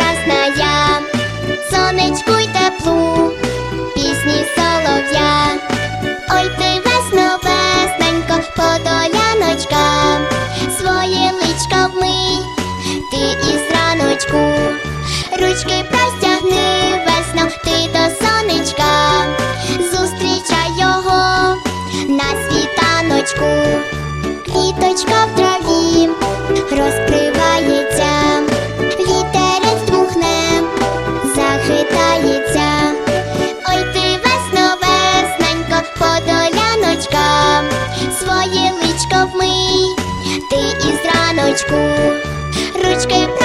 прекрасна я, сонечку й теплу, пісні солов'я. Ой, ти весно, весненько, подоляночка, своє личко вмий, ти із раночку, ручки простягни весно, ти до сонечка, зустрічай його на світаночку, квіточка із раночку, ручки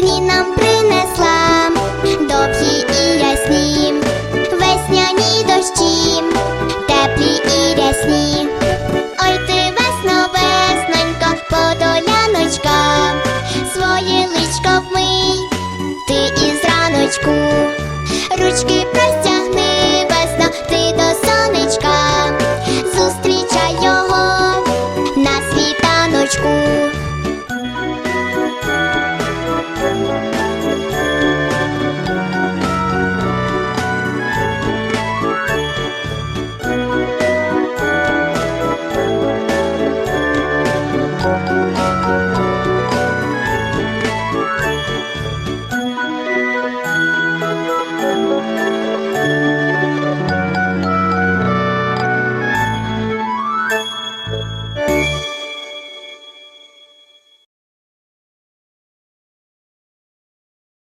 дні нам принесла довгі і ясні, весняні дощі, теплі і рясні. Ой, ти весно, весненько, подоляночка, своє личко вмий, ти із раночку, ручки простягни